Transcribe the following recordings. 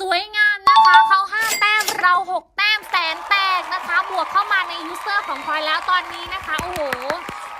สวยงามนะคะเขา5แต้มเรา 6 แต้มแสนแตกนะคะ บวกเข้ามาในยูเซอร์ของพลอยแล้วตอนนี้นะคะ โอ้โห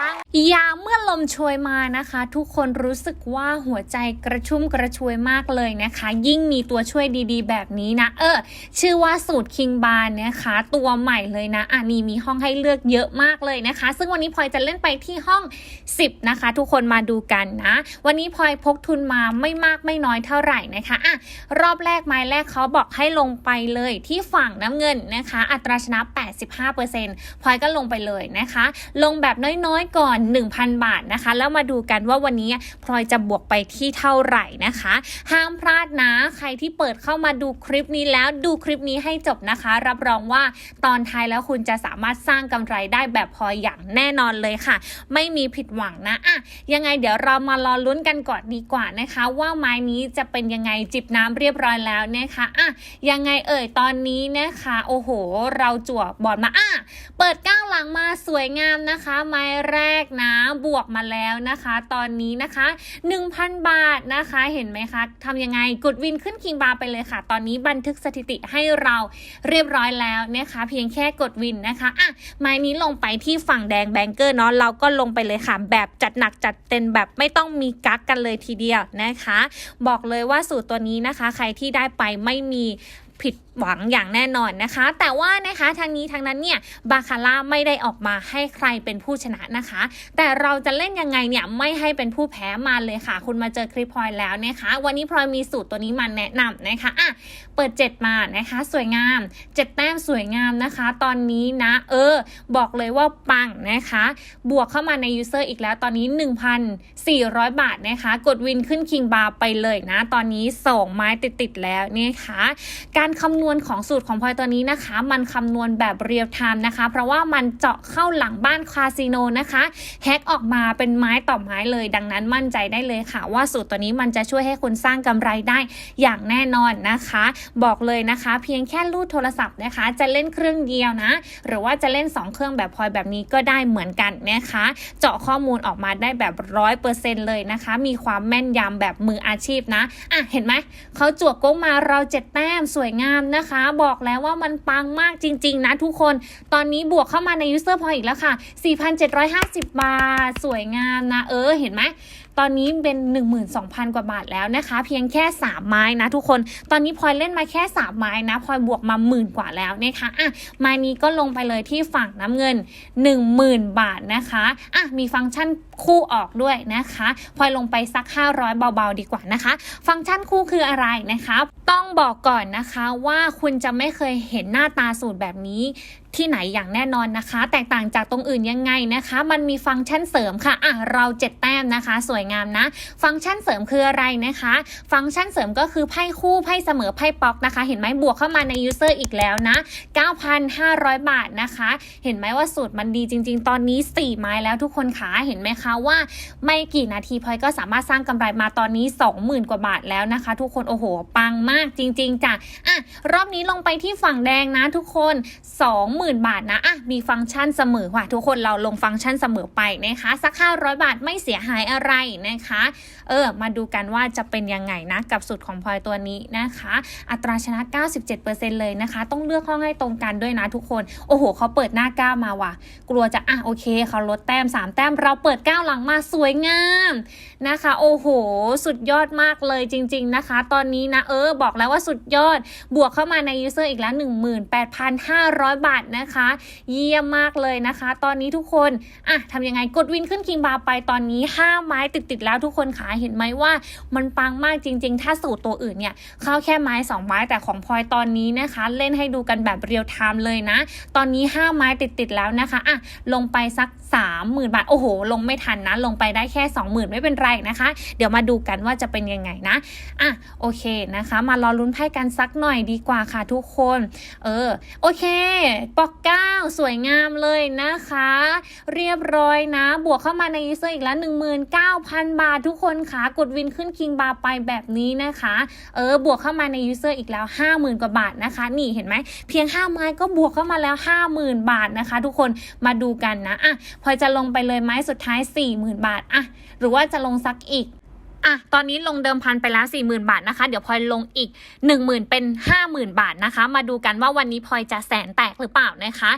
ปังยาเมื่อลมโชยมานะคะ ทุกคนรู้สึกว่าหัวใจกระชุ่มกระชวยมากเลยนะคะ ยิ่งมีตัวช่วยดีๆ แบบนี้นะ เออ ชื่อว่าสูตรคิงบาร์นะคะ ตัวใหม่เลยนะอะนี่มีห้องให้เลือกเยอะมากเลยนะคะ ซึ่งวันนี้พลอยจะเล่นไปที่ห้อง 10 นะคะ ทุกคนมาดูกันนะ วันนี้พลอยพกทุนมาไม่มากไม่น้อยเท่าไหร่นะคะอะรอบแรกไม้แรกเขาบอกให้ลงไปเลยที่ฝั่งน้ำเงินนะคะ อัตราชนะ 85%พลอยก็ลงไปเลยนะคะ ลงแบบน้อยก่อน 1,000 บาทนะคะ แล้วมาดูกันว่าวันนี้พลอยจะบวกไปที่เท่าไหร่นะคะ ห้ามพลาดนะ ใครที่เปิดเข้ามาดูคลิปนี้แล้วดูคลิปนี้ให้จบนะคะ รับรองว่าตอนท้ายแล้วคุณจะสามารถสร้างกำไรได้แบบพลอยอย่างแน่นอนเลยค่ะ ไม่มีผิดหวังนะอะยังไงเดี๋ยวเรามารอลุ้นกันก่อนดีกว่านะคะ ว่าไม้นี้จะเป็นยังไงจิบน้ำเรียบร้อยแล้วนะคะอะยังไงเอ่ยตอนนี้นะคะ โอ้โห เราจั่วบอลมาอะเปิดก้าวหลังมาสวยงามนะคะ ไม้แรแรกนะบวกมาแล้วนะคะ ตอนนี้นะคะ 1,000 บาทนะคะเห็นไหมคะทำยังไงกดวินขึ้นคิงบาร์ไปเลยค่ะ ตอนนี้บันทึกสถิติให้เราเรียบร้อยแล้วนะคะ เพียงแค่กดวินนะคะอะไม้นี้ลงไปที่ฝั่งแดงแบงเกอร์เนาะเราก็ลงไปเลยค่ะ แบบจัดหนักจัดเต็มแบบไม่ต้องมีกักกันเลยทีเดียวนะคะ บอกเลยว่าสูตรตัวนี้นะคะ ใครที่ได้ไปไม่มี ผิดหวังอย่างแน่นอนนะคะ แต่ว่านะคะทางนี้ทางนั้นเนี่ยบาคาร่าไม่ได้ออกมาให้ใครเป็นผู้ชนะนะคะ แต่เราจะเล่นยังไงเนี่ยไม่ให้เป็นผู้แพ้มาเลยค่ะ คุณมาเจอคลิปพลอยแล้วนะคะ วันนี้พลอยมีสูตรตัวนี้มาแนะนำนะคะอะเปิด 7 มานะคะ สวยงาม 7 แต้มสวยงามนะคะ ตอนนี้นะ เออ บอกเลยว่าปังนะคะ บวกเข้ามาในยูเซอร์อีกแล้วตอนนี้ 1,400 บาทนะคะ กดวินขึ้นคิงบาร์ไปเลยนะ ตอนนี้ 2 ไม้ติดๆแล้วนะคะการคำนวณของสูตรของพลอยตัวนี้นะคะ มันคำนวณแบบเรียลไทม์นะคะ เพราะว่ามันเจาะเข้าหลังบ้านคาสิโนนะคะแฮกออกมาเป็นไม้ต่อไม้เลย ดังนั้นมั่นใจได้เลยค่ะ ว่าสูตรตัวนี้มันจะช่วยให้คุณสร้างกำไรได้อย่างแน่นอนนะคะ บอกเลยนะคะ เพียงแค่รูดโทรศัพท์นะคะ จะเล่นเครื่องเดียวนะ หรือว่าจะเล่น 2 เครื่องแบบพลอยแบบนี้ก็ได้เหมือนกันนะคะ เจาะข้อมูลออกมาได้แบบร้อยเปอร์เซ็นเลยนะคะ มีความแม่นยำแบบมืออาชีพนะอะเห็นไหมเขาจวกโก้งมาเราเจ็ดแต้มสวยงามนะคะ บอกแล้วว่ามันปังมากจริง ๆ นะทุกคน ตอนนี้บวกเข้ามาในยูเซอร์พอยอีกแล้วค่ะ 4,750 บาท สวยงามนะ เออ เห็นไหม ตอนนี้เป็น 12,000 กว่าบาทแล้วนะคะ เพียงแค่ 3 ไม้นะทุกคน ตอนนี้พลอยเล่นมาแค่ 3 ไม้นะพลอยบวกมาหมื่นกว่าแล้วนะคะอะไม้นี้ก็ลงไปเลยที่ฝั่งน้ำเงิน 10,000 บาทนะคะอะมีฟังก์ชันคู่ออกด้วยนะคะพลอยลงไปสัก 500 เบาๆดีกว่านะคะ ฟังก์ชันคู่คืออะไรนะคะ ต้องบอกก่อนนะคะว่าคุณจะไม่เคยเห็นหน้าตาสูตรแบบนี้ ที่ไหนอย่างแน่นอนนะคะ แตกต่างจากตรงอื่นยังไงนะคะ มันมีฟังก์ชันเสริมค่ะอะเราเจ็ดแต้มนะคะ สวยงามนะ ฟังก์ชันเสริมคืออะไรนะคะ ฟังก์ชันเสริมก็คือไพ่คู่ไพ่เสมอไพ่ป๊อกนะคะ เห็นไหมบวกเข้ามาในยูเซอร์อีกแล้วนะ 9,500 บาทนะคะ เห็นไหมว่าสูตรมันดีจริง ๆ ตอนนี้ 4 ไม้แล้วทุกคนขาเห็นไหมคะว่า ไม่กี่นาทีพลอยก็สามารถสร้างกำไรมาตอนนี้ 20,000 กว่าบาทแล้วนะคะ ทุกคนโอ้โห ปังมากจริง ๆจ้ะอะรอบนี้ลงไปที่ฝั่งแดงนะทุกคน 20,000บาทนะอะมีฟังก์ชันเสมอว่ะทุกคนเราลงฟังก์ชันเสมอไปนะคะสัก 500 บาทไม่เสียหายอะไรนะคะ เออ มาดูกันว่าจะเป็นยังไงนะกับสูตรของพลอยตัวนี้นะคะ อัตราชนะ 97%เลยนะคะ ต้องเลือกห้องให้ตรงกันด้วยนะทุกคน โอ้โหเขาเปิดหน้าก้ามาว่ะ กลัวจะอะโอเคเขาลดแต้ม 3 แต้มเราเปิดก้าวหลังมาสวยงามนะคะ โอ้โห สุดยอดมากเลยจริง ๆนะคะ ตอนนี้นะเออบอกแล้วว่าสุดยอดบวกเข้ามาในยูเซอร์อีกแล้ว 18,500 บาทนะคะ เยี่ยมมากเลยนะคะ ตอนนี้ทุกคนอะทำยังไงกดวินขึ้นคิงบาร์ไปตอนนี้ 5 ไม้ติดๆแล้วทุกคนขาเห็นไหมว่า มันปังมากจริง ๆ ถ้าสูตรตัวอื่นเนี่ยเข้าแค่ไม้ 2 ไม้แต่ของพลอยตอนนี้นะคะ เล่นให้ดูกันแบบเรียลไทม์เลยนะ ตอนนี้ 5 ไม้ติดๆแล้วนะคะอะลงไปสัก 30,000 บาท โอ้โห ลงไม่ทันนะ ลงไปได้แค่ 20,000 ไม่เป็นไรนะคะ เดี๋ยวมาดูกันว่าจะเป็นยังไงนะอะโอเคนะคะ มารอลุ้นไพ่กันสักหน่อยดีกว่าค่ะทุกคน เออ โอเคปอกเก้าสวยงามเลยนะคะ เรียบร้อยนะ บวกเข้ามาในยูเซอร์อีกแล้ว19,000 บาททุกคนค่ะ กดวินขึ้นคิงบาร์ไปแบบนี้นะคะ เออ บวกเข้ามาในยูเซอร์อีกแล้ว 50,000 กว่าบาทนะคะ นี่เห็นไหม เพียง 5 ไม้ก็บวกเข้ามาแล้ว 50,000 บาทนะคะ ทุกคน มาดูกันนะ อะ พอจะลงไปเลยไม้สุดท้าย 40,000 บาท อะ หรือว่าจะลงสักอีก อะตอนนี้ลงเดิมพันไปแล้ว 40,000 บาทนะคะ เดี๋ยวพลอยลงอีก 10,000 เป็น 50,000 บาทนะคะ มาดูกันว่าวันนี้พลอยจะแสนแตกหรือเปล่านะคะ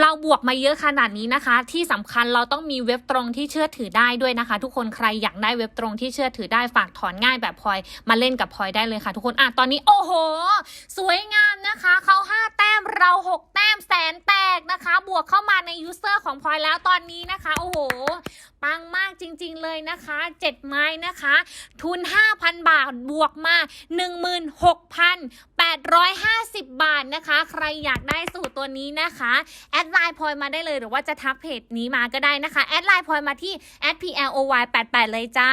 เราบวกมาเยอะขนาดนี้นะคะ ที่สำคัญเราต้องมีเว็บตรงที่เชื่อถือได้ด้วยนะคะ ทุกคนใครอยากได้เว็บตรงที่เชื่อถือได้ฝากถอนง่ายแบบพลอยมาเล่นกับพลอยได้เลยค่ะ ทุกคนอะตอนนี้โอ้โห สวยงามนะคะเขา5แต้มเรา 6 แต้มแสนแตกนะคะ บวกเข้ามาในยูเซอร์ของพลอยแล้วตอนนี้นะคะโอ้โหปังมากจริง ๆ เลยนะคะ 7 ไม้นะคะทุน 5,000 บาทบวกมา 16,850 บาทนะคะ ใครอยากได้สูตรตัวนี้นะคะ แอดไลน์พลอยมาได้เลยหรือว่าจะทักเพจนี้มาก็ได้นะคะ แอดไลน์พลอยมาที่ @ploy88 เลยจ้า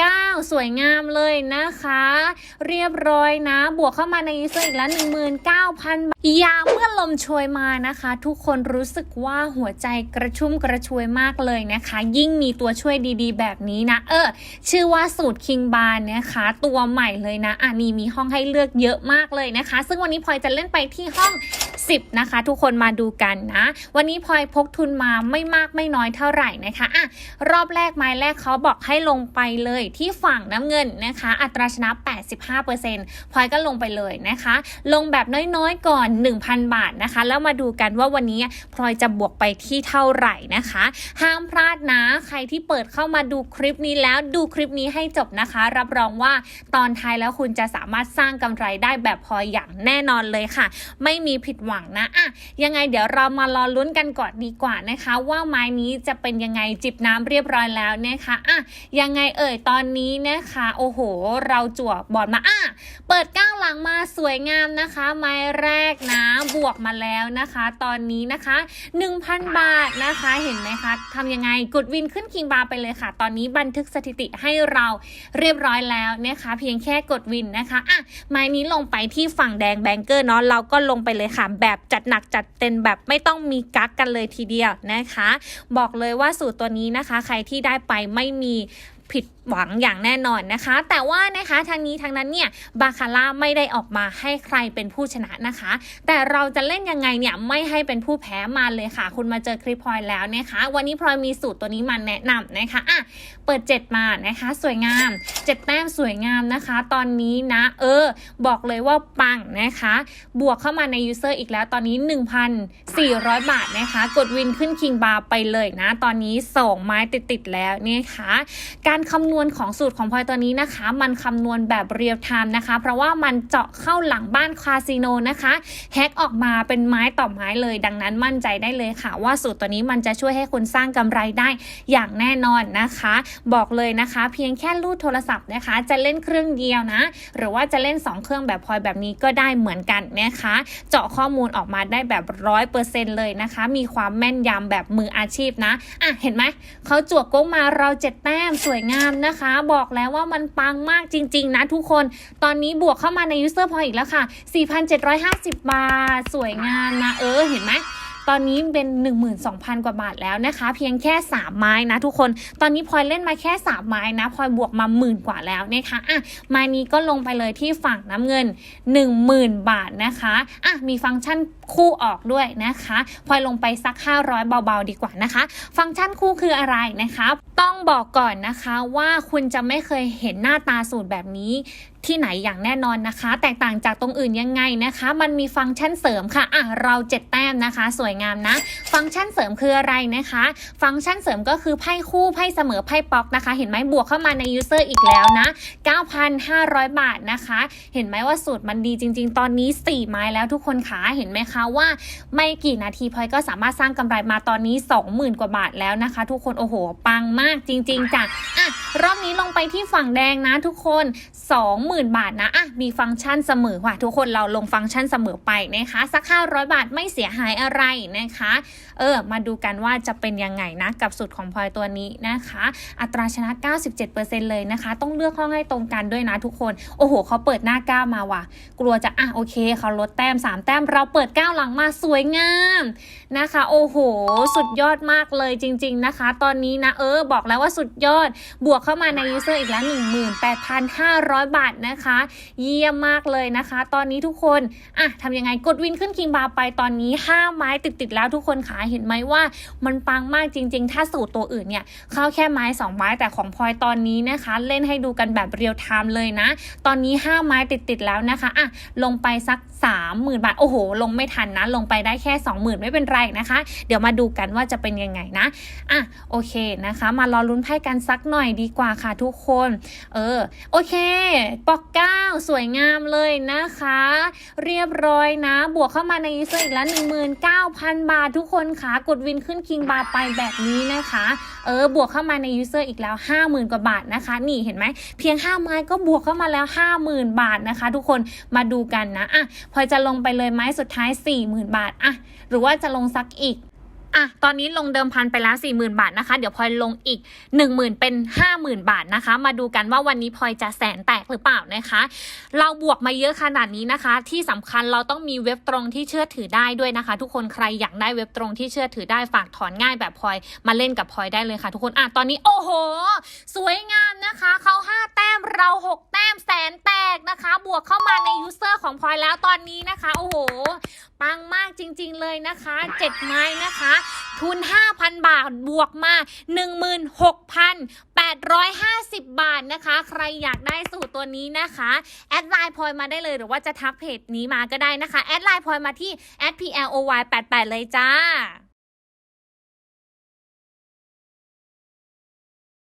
9 สวยงามเลยนะคะ เรียบร้อยนะ บวกเข้ามาในยูเซอร์อีกแล้ว19,000 บาทยามเมื่อลมโชยมานะคะ ทุกคนรู้สึกว่าหัวใจกระชุ่มกระชวยมากเลยนะคะ ยิ่งมีตัวช่วยดีๆ แบบนี้นะ เออ ชื่อว่าสูตรคิงบาร์นะคะ ตัวใหม่เลยนะ อะนี่มีห้องให้เลือกเยอะมากเลยนะคะ ซึ่งวันนี้พลอยจะเล่นไปที่ห้อง 10 นะคะ ทุกคนมาดูกันนะ วันนี้พลอยพกทุนมาไม่มากไม่น้อยเท่าไหร่นะคะอะรอบแรกไม้แรกเขาบอกให้ลงไปเลยที่ฝั่งน้ำเงินนะคะ อัตราชนะ 85%พลอยก็ลงไปเลยนะคะ ลงแบบน้อยๆก่อน 1,000 บาทนะคะ แล้วมาดูกันว่าวันนี้พลอยจะบวกไปที่เท่าไหร่นะคะ ห้ามพลาดนะใครที่เปิดเข้ามาดูคลิปนี้แล้วดูคลิปนี้ให้จบนะคะ รับรองว่าตอนท้ายแล้วคุณจะสามารถสร้างกำไรได้แบบพลอยอย่างแน่นอนเลยค่ะ ไม่มีผิดหวังนะอะยังไงเดี๋ยวเรามารอลุ้นกันก่อนดีกว่านะคะ ว่าไม้นี้จะเป็นยังไงจิบน้ำเรียบร้อยแล้วนะคะอะยังไงเอ่ยตอนนี้นะคะ โอ้โห เราจั่วบอลมาอะเปิดก้าวหลังมาสวยงามนะคะ ไม้แรกนะบวกมาแล้วนะคะ ตอนนี้นะคะ 1,000 บาทนะคะเห็นไหมคะทำยังไงกดวินขึ้นคิงบาร์ไปเลยค่ะ ตอนนี้บันทึกสถิติให้เราเรียบร้อยแล้วนะคะ เพียงแค่กดวินนะคะอะไม้นี้ลงไปที่ฝั่งแดงแบงเกอร์เนาะเราก็ลงไปเลยค่ะแบแบจัดหนักจัดเต็มแบบไม่ต้องมีกักกันเลยทีเดียวนะคะ บอกเลยว่าสูตรตัวนี้นะคะ ใครที่ได้ไปไม่มีผิด หวังอย่างแน่นอนนะคะ แต่ว่านะคะทางนี้ทางนั้นเนี่ยบาคาร่าไม่ได้ออกมาให้ใครเป็นผู้ชนะนะคะ แต่เราจะเล่นยังไงเนี่ยไม่ให้เป็นผู้แพ้มาเลยค่ะ คุณมาเจอคลิปพลอยแล้วนะคะ วันนี้พลอยมีสูตรตัวนี้มาแนะนำนะคะอะเปิด 7 มานะคะ สวยงาม 7 แต้มสวยงามนะคะ ตอนนี้นะ เออ บอกเลยว่าปังนะคะ บวกเข้ามาในยูเซอร์อีกแล้วตอนนี้ 1,400 บาทนะคะ กดวินขึ้นคิงบาร์ไปเลยนะ ตอนนี้ 2 ไม้ติดๆแล้วนะคะการคำนวณของสูตรของพลอยตัวนี้นะคะ มันคำนวณแบบเรียลไทม์นะคะ เพราะว่ามันเจาะเข้าหลังบ้านคาสิโนนะคะแฮกออกมาเป็นไม้ต่อไม้เลย ดังนั้นมั่นใจได้เลยค่ะ ว่าสูตรตัวนี้มันจะช่วยให้คุณสร้างกำไรได้อย่างแน่นอนนะคะ บอกเลยนะคะ เพียงแค่รูดโทรศัพท์นะคะ จะเล่นเครื่องเดียวนะ หรือว่าจะเล่น 2 เครื่องแบบพลอยแบบนี้ก็ได้เหมือนกันนะคะ เจาะข้อมูลออกมาได้แบบร้อยเปอร์เซ็นต์เลยนะคะ มีความแม่นยำแบบมืออาชีพนะอะเห็นไหมเขาจวกโก้งมาเราเจ็ดแต้มสวยงามนะคะ บอกแล้วว่ามันปังมากจริง ๆ นะทุกคน ตอนนี้บวกเข้ามาในยูเซอร์พออีกแล้วค่ะ 4,750 บาท สวยงามนะ เออ เห็นไหม ตอนนี้เป็น 12,000 กว่าบาทแล้วนะคะ เพียงแค่ 3 ไม้นะทุกคน ตอนนี้พลอยเล่นมาแค่ 3 ไม้นะพลอยบวกมาหมื่นกว่าแล้วนะคะอะไม้นี้ก็ลงไปเลยที่ฝั่งน้ำเงิน 10,000 บาทนะคะอะมีฟังก์ชันคู่ออกด้วยนะคะพลอยลงไปสัก 500 เบาๆดีกว่านะคะ ฟังก์ชันคู่คืออะไรนะคะ ต้องบอกก่อนนะคะว่าคุณจะไม่เคยเห็นหน้าตาสูตรแบบนี้ ที่ไหนอย่างแน่นอนนะคะ แตกต่างจากตรงอื่นยังไงนะคะ มันมีฟังก์ชันเสริมค่ะอะเราเจ็ดแต้มนะคะ สวยงามนะ ฟังก์ชันเสริมคืออะไรนะคะ ฟังก์ชันเสริมก็คือไพ่คู่ไพ่เสมอไพ่ป๊อกนะคะ เห็นไหมบวกเข้ามาในยูเซอร์อีกแล้วนะ 9,500 บาทนะคะ เห็นไหมว่าสูตรมันดีจริง ๆ ตอนนี้ 4 ไม้แล้วทุกคนขาเห็นไหมคะว่า ไม่กี่นาทีพลอยก็สามารถสร้างกำไรมาตอนนี้ 20,000 กว่าบาทแล้วนะคะ ทุกคนโอ้โห ปังมากจริง ๆจ้ะอะรอบนี้ลงไปที่ฝั่งแดงนะทุกคน 20,000บาทนะอะมีฟังก์ชันเสมอว่ะทุกคนเราลงฟังก์ชันเสมอไปนะคะ สัก 500 บาทไม่เสียหายอะไรนะคะ เออ มาดูกันว่าจะเป็นยังไงนะกับสูตรของพลอยตัวนี้นะคะ อัตราชนะ 97%เลยนะคะ ต้องเลือกห้องให้ตรงกันด้วยนะทุกคน โอ้โหเขาเปิดหน้าก้ามาว่ะ กลัวจะอะโอเคเขาลดแต้ม 3 แต้มเราเปิดก้าวหลังมาสวยงามนะคะ โอ้โห สุดยอดมากเลยจริง ๆนะคะ ตอนนี้นะเออ บอกแล้วว่าสุดยอดบวกเข้ามาในยูเซอร์อีกแล้ว18,500 บาทนะคะ เยี่ยมมากเลยนะคะ ตอนนี้ทุกคนอะทำยังไงกดวินขึ้นคิงบาร์ไปตอนนี้ 5 ไม้ติด ๆ แล้วทุกคนขาเห็นไหมว่ามันปังมากจริง ๆ ถ้าสูตรตัวอื่นเนี่ยเข้าแค่ไม้ 2 ไม้แต่ของพลอยตอนนี้นะคะ เล่นให้ดูกันแบบเรียลไทม์เลยนะ ตอนนี้ 5 ไม้ติดๆแล้วนะคะอะลงไปสัก 30,000 บาท โอ้โห ลงไม่ทันนะ ลงไปได้แค่ 20,000 ไม่เป็นไรนะคะ เดี๋ยวมาดูกันว่าจะเป็นยังไงนะอะโอเคนะคะ มารอลุ้นไพ่กันสักหน่อยดีกว่าค่ะทุกคน เออโอเคปอกเก้าสวยงามเลยนะคะ เรียบร้อยนะ บวกเข้ามาในยูเซอร์อีกแล้ว19,000 บาททุกคนคะกดวินขึ้นคิงบาร์ไปแบบนี้นะคะ เออบวกเข้ามาในยูเซอร์อีกแล้ว 50,000 กว่าบาทนะคะ นี่เห็นไหมเพียง 5 ไม้ก็บวกเข้ามาแล้ว 50,000 บาทนะคะ ทุกคนมาดูกันนะอะพอจะลงไปเลยไม้สุดท้าย 40,000 บาทอะหรือว่าจะลงซักอีก อะตอนนี้ลงเดิมพันไปแล้ว 40,000 บาทนะคะ เดี๋ยวพลอยลงอีก 10,000 เป็น 50,000 บาทนะคะ มาดูกันว่าวันนี้พลอยจะแสนแตกหรือเปล่านะคะ เราบวกมาเยอะขนาดนี้นะคะ ที่สำคัญเราต้องมีเว็บตรงที่เชื่อถือได้ด้วยนะคะ ทุกคนใครอยากได้เว็บตรงที่เชื่อถือได้ฝากถอนง่ายแบบพลอยมาเล่นกับพลอยได้เลยค่ะ ทุกคนอะตอนนี้โอ้โห สวยงามนะคะเขา5แต้มเรา6แต้มแสนแตกนะคะ บวกเข้ามาในยูเซอร์ของพลอยแล้วตอนนี้นะคะ โอ้โห ปังมากจริง ๆ เลยนะคะ 7 ไม้นะคะ ทุน 5,000 บาทบวกมา 16,850 บาทนะคะ ใครอยากได้สูตรตัวนี้นะคะ แอดไลน์พลอยมาได้เลยหรือว่าจะทักเพจนี้มาก็ได้นะคะ แอดไลน์พลอยมาที่ @ploy88 เลยจ้า